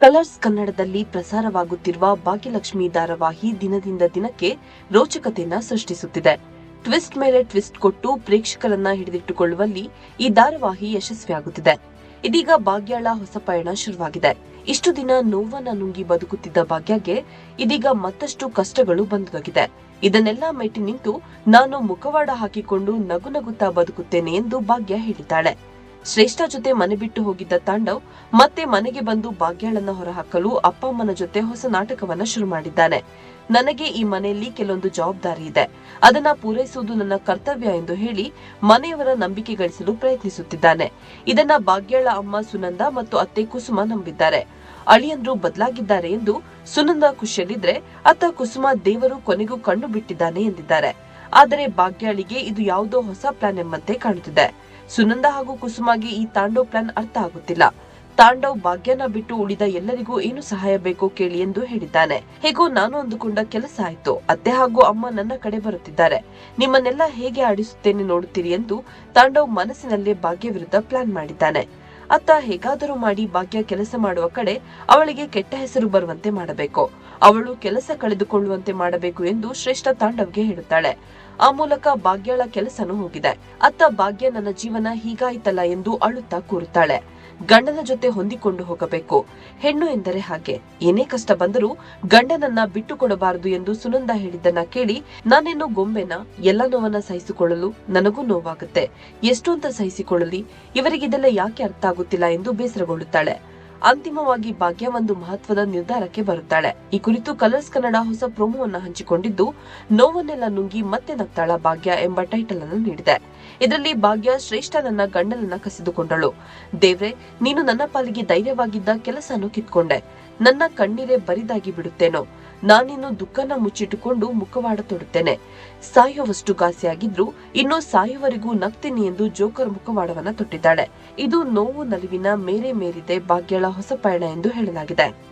Colours ಕನ್ನಡದಲ್ಲಿ ಪ್ರಸಾರವಾಗುತ್ತಿರುವ ಭಾಗ್ಯಲಕ್ಷ್ಮಿ ಧಾರಾವಾಹಿ ದಿನದಿಂದ ದಿನಕ್ಕೆ ರೋಚಕತೆಯನ್ನ ಸೃಷ್ಟಿಸುತ್ತಿದೆ. ಟ್ವಿಸ್ಟ್ ಮೇಲೆ ಟ್ವಿಸ್ಟ್ ಕೊಟ್ಟು ಪ್ರೇಕ್ಷಕರನ್ನ ಹಿಡಿದಿಟ್ಟುಕೊಳ್ಳುವಲ್ಲಿ ಈ ಧಾರಾವಾಹಿ ಯಶಸ್ವಿಯಾಗುತ್ತಿದೆ. ಇದೀಗ ಭಾಗ್ಯಾಳ ಹೊಸ ಪಯಣ ಶುರುವಾಗಿದೆ. ಇಷ್ಟು ದಿನ ನೋವನ್ನ ನುಂಗಿ ಬದುಕುತ್ತಿದ್ದ ಭಾಗ್ಯಗೆ ಇದೀಗ ಮತ್ತಷ್ಟು ಕಷ್ಟಗಳು ಬಂದಾಗಿದೆ ಇದನ್ನೆಲ್ಲ ಮೆಟ್ಟಿ ನಿಂತು ನಾನು ಮುಖವಾಡ ಹಾಕಿಕೊಂಡು ನಗು ನಗುತ್ತಾ ಬದುಕುತ್ತೇನೆ ಎಂದು ಭಾಗ್ಯ ಹೇಳಿದ್ದಾಳೆ. ಶ್ರೇಷ್ಠ ಜೊತೆ ಮನೆ ಬಿಟ್ಟು ಹೋಗಿದ್ದ ತಾಂಡವ್ ಮತ್ತೆ ಮನೆಗೆ ಬಂದು ಭಾಗ್ಯಾಳನ್ನ ಹೊರಹಾಕಲು ಅಪ್ಪ ಅಮ್ಮನ ಜೊತೆ ಹೊಸ ನಾಟಕವನ್ನ ಶುರು ಮಾಡಿದ್ದಾನೆ. ನನಗೆ ಈ ಮನೆಯಲ್ಲಿ ಕೆಲವೊಂದು ಜವಾಬ್ದಾರಿ ಇದೆ. ಅದನ್ನ ಪೂರೈಸುವುದು ನನ್ನ ಕರ್ತವ್ಯ ಎಂದು ಹೇಳಿ ಮನೆಯವರ ನಂಬಿಕೆ ಗಳಿಸಲು ಪ್ರಯತ್ನಿಸುತ್ತಿದ್ದಾನೆ. ಇದನ್ನ ಭಾಗ್ಯಾಳ ಅಮ್ಮ ಸುನಂದ ಮತ್ತು ಅತ್ತೆ ಕುಸುಮ ನಂಬಿದ್ದಾರೆ. ಅಳಿಯಂದ್ರು ಬದಲಾಗಿದ್ದಾರೆ ಎಂದು ಸುನಂದ ಖುಷಿಯಲ್ಲಿದ್ರೆ ಅತ್ತ ಕುಸುಮ ದೇವರು ಕೊನೆಗೂ ಕಣ್ಣು ಬಿಟ್ಟಿದ್ದಾನೆ ಎಂದಿದ್ದಾರೆ. ಆದರೆ ಭಾಗ್ಯಾಳಿಗೆ ಇದು ಯಾವುದೋ ಹೊಸ ಪ್ಲಾನ್ ಎಂಬಂತೆ ಕಾಣುತ್ತಿದೆ. ಸುನಂದ ಹಾಗೂ ಕುಸುಮಾಗೆ ಈ ತಾಂಡವ್ ಪ್ಲಾನ್ ಅರ್ಥ ಆಗುತ್ತಿಲ್ಲ. ತಾಂಡವ್ ಭಾಗ್ಯನ ಬಿಟ್ಟು ಉಳಿದ ಎಲ್ಲರಿಗೂ ಏನು ಸಹಾಯ ಬೇಕು ಕೇಳಿ ಎಂದು ಹೇಳಿದ್ದಾನೆ. ಹೇಗೋ ನಾನು ಅಂದುಕೊಂಡ ಕೆಲಸ ಆಯ್ತು. ಅತ್ತೆ ಹಾಗೂ ಅಮ್ಮ ನನ್ನ ಕಡೆ ಬರುತ್ತಿದ್ದಾರೆ. ನಿಮ್ಮನ್ನೆಲ್ಲ ಹೇಗೆ ಆಡಿಸುತ್ತೇನೆ ನೋಡುತ್ತೀರಿ ಎಂದು ತಾಂಡವ್ ಮನಸ್ಸಿನಲ್ಲೇ ಭಾಗ್ಯ ವಿರುದ್ಧ ಪ್ಲಾನ್ ಮಾಡಿದ್ದಾನೆ. ಅತ್ತ ಹೇಗಾದರೂ ಮಾಡಿ ಭಾಗ್ಯ ಕೆಲಸ ಮಾಡುವ ಕಡೆ ಅವಳಿಗೆ ಕೆಟ್ಟ ಹೆಸರು ಬರುವಂತೆ ಮಾಡಬೇಕು. ಅವಳು ಕೆಲಸ ಕಳೆದುಕೊಳ್ಳುವಂತೆ ಮಾಡಬೇಕು ಎಂದು ಶ್ರೇಷ್ಠ ತಾಂಡವ್ಗೆ ಹೇಳುತ್ತಾಳೆ. ಆ ಮೂಲಕ ಭಾಗ್ಯಳ ಕೆಲಸನೂ ಹೋಗಿದೆ ಅತ್ತ ಭಾಗ್ಯ ನನ್ನ ಜೀವನ ಹೀಗಾಯ್ತಲ್ಲ ಎಂದು ಅಳುತ್ತಾ ಕೂರುತ್ತಾಳೆ. ಗಂಡನ ಜೊತೆ ಹೊಂದಿಕೊಂಡು ಹೋಗಬೇಕು. ಹೆಣ್ಣು ಎಂದರೆ ಹಾಗೆ. ಏನೇ ಕಷ್ಟ ಬಂದರೂ ಗಂಡನನ್ನ ಬಿಟ್ಟುಕೊಡಬಾರದು ಎಂದು ಸುನಂದ ಹೇಳಿದ್ದನ್ನ ಕೇಳಿ ನಾನೇನು ಗೊಂಬೆನ ಎಲ್ಲ ನೋವನ್ನ ಸಹಿಸಿಕೊಳ್ಳಲು ನನಗೂ ನೋವಾಗುತ್ತೆ. ಎಷ್ಟು ಅಂತ ಸಹಿಸಿಕೊಳ್ಳಲಿ? ಇವರಿಗಿದೆಲ್ಲ ಯಾಕೆ ಅರ್ಥ ಆಗುತ್ತಿಲ್ಲ ಎಂದು ಬೇಸರಗೊಳ್ಳುತ್ತಾಳೆ. ಅಂತಿಮವಾಗಿ ಭಾಗ್ಯ ಒಂದು ಮಹತ್ವದ ನಿರ್ಧಾರಕ್ಕೆ ಬರುತ್ತಾಳೆ. ಈ ಕುರಿತು ಕಲರ್ಸ್ ಕನ್ನಡ ಹೊಸ ಪ್ರೋಮೋವನ್ನ ಹಂಚಿಕೊಂಡಿದ್ದು, ನೋವನ್ನೆಲ್ಲ ನುಂಗಿ ಮತ್ತೆ ನಗ್ತಾಳ ಭಾಗ್ಯ ಎಂಬ ಟೈಟಲ್ ಅನ್ನು ನೀಡಿದೆ. ಇದರಲ್ಲಿ ಭಾಗ್ಯ ಶ್ರೇಷ್ಠ ನನ್ನ ಗಂಡನನ್ನ ಕಸಿದುಕೊಂಡಳು. ದೇವ್ರೆ, ನೀನು ನನ್ನ ಪಾಲಿಗೆ ಧೈರ್ಯವಾಗಿದ್ದ ಕೆಲಸನು ಕಿತ್ಕೊಂಡೆ. ನನ್ನ ಕಣ್ಣೀರೇ ಬರಿದಾಗಿ ಬಿಡುತ್ತೇನೋ. ನಾನಿನ್ನು ದುಃಖನ ಮುಚ್ಚಿಟ್ಟುಕೊಂಡು ಮುಖವಾಡ ತೊಡುತ್ತೇನೆ ಸಾಯುವಷ್ಟು ಘಾಸಿಯಾಗಿದ್ರು ಇನ್ನು ಸಾಯುವವರೆಗೂ ನಗ್ತೀನಿ ಎಂದು ಜೋಕರ್ ಮುಖವಾಡವನ್ನ ತೊಟ್ಟಿದ್ದಾಳೆ. ಇದು ನೋವು ನಲಿವಿನ ಮೇರೆ ಮೇರಿದೆ ಭಾಗ್ಯಳ ಹೊಸ ಪಯಣ ಎಂದು ಹೇಳಲಾಗಿದೆ.